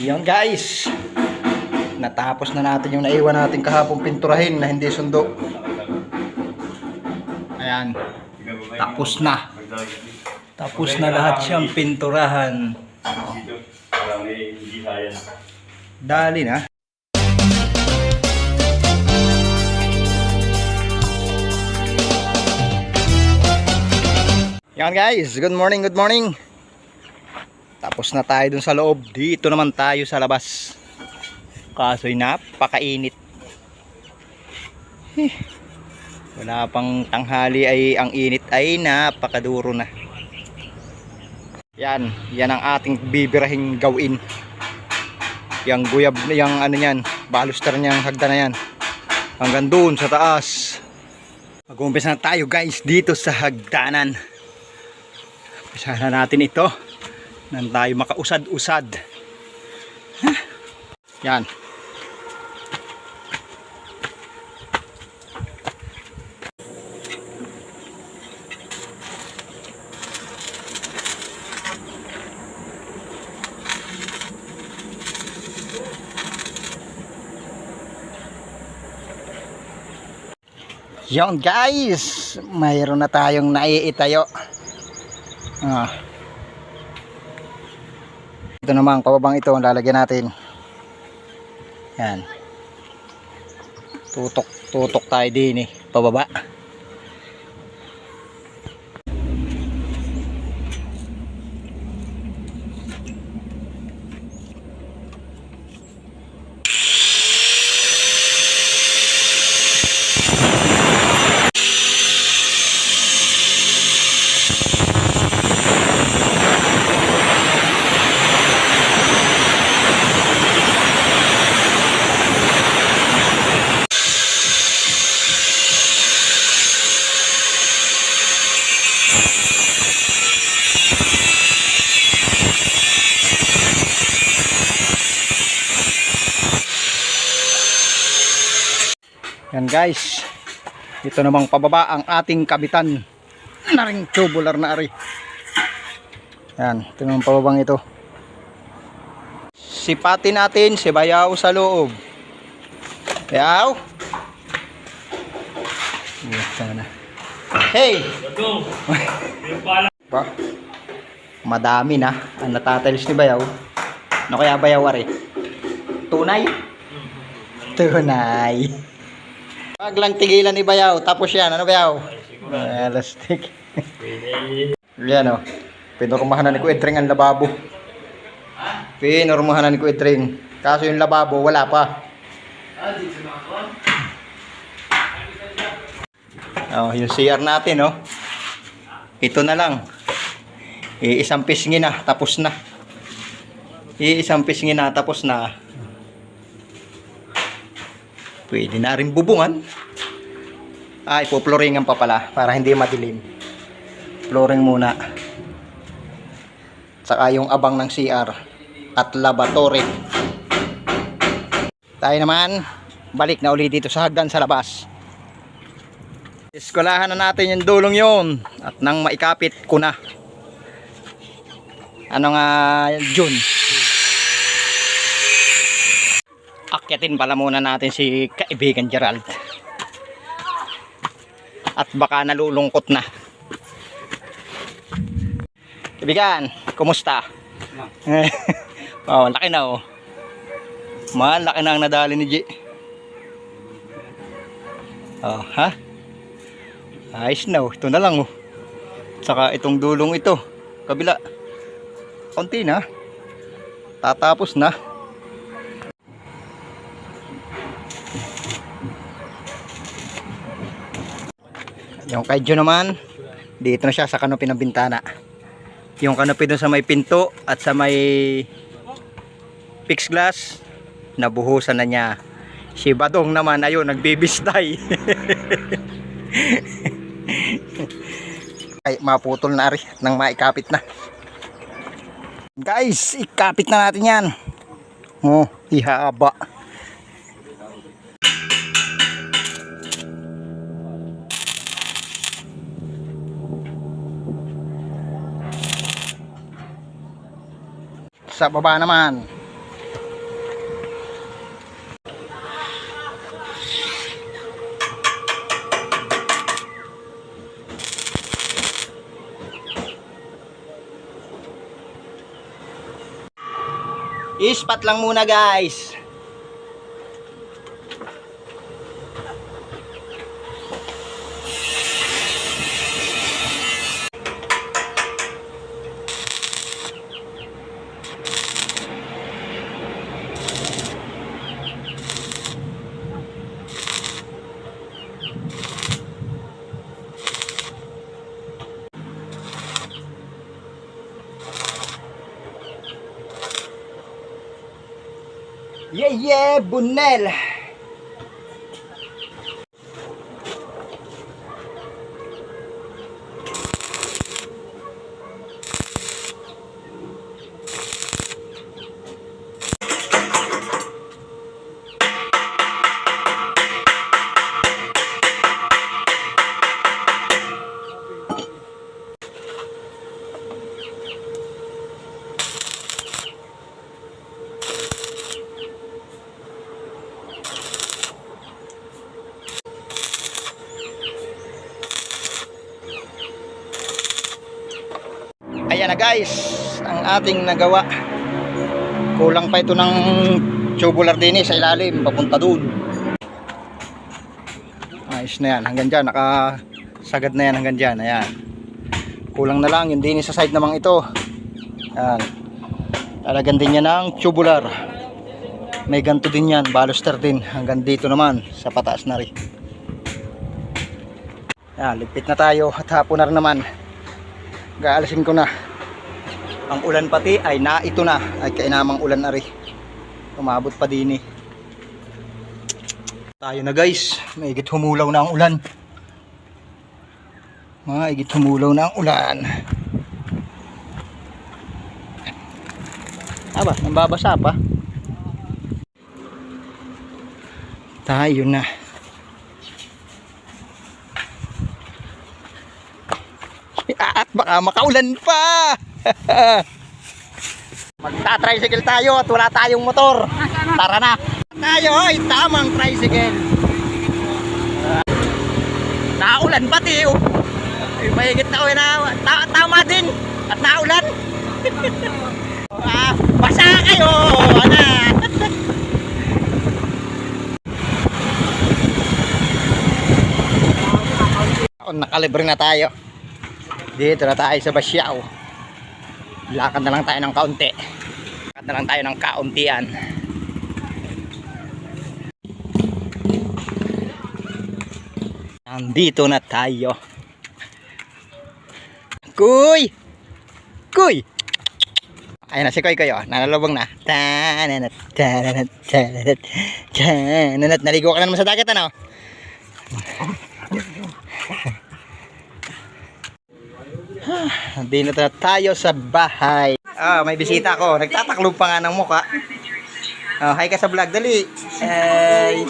Yan guys. Natapos na natin yung naiwan natin kahapon pinturahin na hindi sundo. Ayan. Tapos na. Tapos na lahat siyang pinturahan. Dali na. Yan guys, good morning, good morning. Tapos na tayo dun sa loob. Dito naman tayo sa labas. Kaso'y napakainit. Eh, Wala pang tanghali ay ang init ay napakaduro na. Yan, yan ang ating bibirahing gawin. Yang guyab, yang ano yan, baluster niyang hagda na yan. Hanggang doon sa taas. Mag-umpisa na tayo guys dito sa hagdanan. Umpisa na natin ito. Nang tayo makausad-usad. Yan. Yon guys, mayroon na tayong naiitayo. Ah. Ito naman, pababang ito, ang lalagyan natin. Yan. Tutok, tutok tayo din eh, pababa. Yan guys. Ito namang pababa ang ating kabitan. Na ring tubular na ari. Yan, ito namang pababang ito. Sipatin natin si Bayaw sa loob. Bayaw. Ito na. Hey! Ba? Madami na ang natatiles ni Bayaw. Ano kaya Bayaw ari? Tunay? Tunay. Wag lang tigilan ni Bayaw. Tapos yan. Ano Bayaw? Elastic. Yan o. Pinurmahan na ni ang lababo. Pinurmahan na ni Kuedring. Kaso yung lababo wala pa. Oh, yung CR natin, oh. Ito na lang. Iisang pisngin na, tapos na. Iisang pisngin na, tapos na. Pwede na rin bubungan. Ah, ipoploringan pa pala para hindi madilim. Flooring muna. Saka yung abang ng CR at lavatory. Tayo naman, balik na uli dito sa hagdan sa labas. Iskolahan na natin yung dulong yon at nang maikapit ko na. Ano nga June? Akyatin pala muna natin si kaibigan Gerald. At baka nalulungkot na. Kaibigan, kumusta? oh, laki na oh. Malaki na ang nadali ni G. Oh, ha? Ayos na oh. Ito na lang oh. Saka itong dulong ito. Kabila. Konti na. Tatapos na. Yung kay naman, dito na siya sa kanopi ng bintana. Yung kanopi dun sa may pinto at sa may fixed glass, nabuhusan na niya. Si Badong naman, ayun, nagbibistay. Ay, maputol na rin nang maikapit na. Guys, ikapit na natin yan. Oh, ihaba. sa baba naman. Ispat lang muna guys. ये ये बुनेल Ayan na guys, ang ating nagawa. Kulang pa ito ng tubular din eh, sa ilalim, papunta dun. Ayos na yan, hanggang dyan, nakasagad na yan hanggang dyan, ayan. Kulang na lang, yung din sa side namang ito. Ayan. Talagan din yan ng tubular. May ganto din yan, baluster din, hanggang dito naman, sa pataas na rin. Ayan, ligpit na tayo at hapon na rin naman gaalisin ko na ang ulan pati ay na ito na. Ay kainamang ulan na rin. Umabot pa din eh. Tayo na guys. Maigit humulaw na ang ulan. Maigit humulaw na ang ulan. Aba nambabasa pa. Tayo na. At baka makaulan pa. Magta-tricycle tayo at wala tayong motor. Tara na. Tayo ay tamang tricycle. Naulan pati. Oh. Mahigit na uwi na. Ta- tama din. At naulan. ah, basa kayo. Ana. Nakalibre na tayo. Dito na tayo sa Basyaw. Lakad na lang tayo ng kaunti. Lakad na lang tayo ng kauntian. Nandito na tayo. Kuy! Kuy! Ayan na si Koy Koy oh. Nanalubong na. Tananat, tananat, tananat, tananat. Naligo ka na naman sa dagat ano? Dito na tayo sa bahay. Ah, may bisita ako. Nagtataklob pa nga ng muka. Ah, hi ka sa vlog, dali. Hey.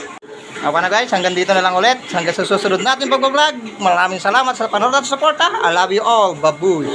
Ako na guys, hanggang dito na lang ulit. Hanggang sa susunod natin pag-vlog. Maraming salamat sa panonood at suporta. I love you all. Babuy.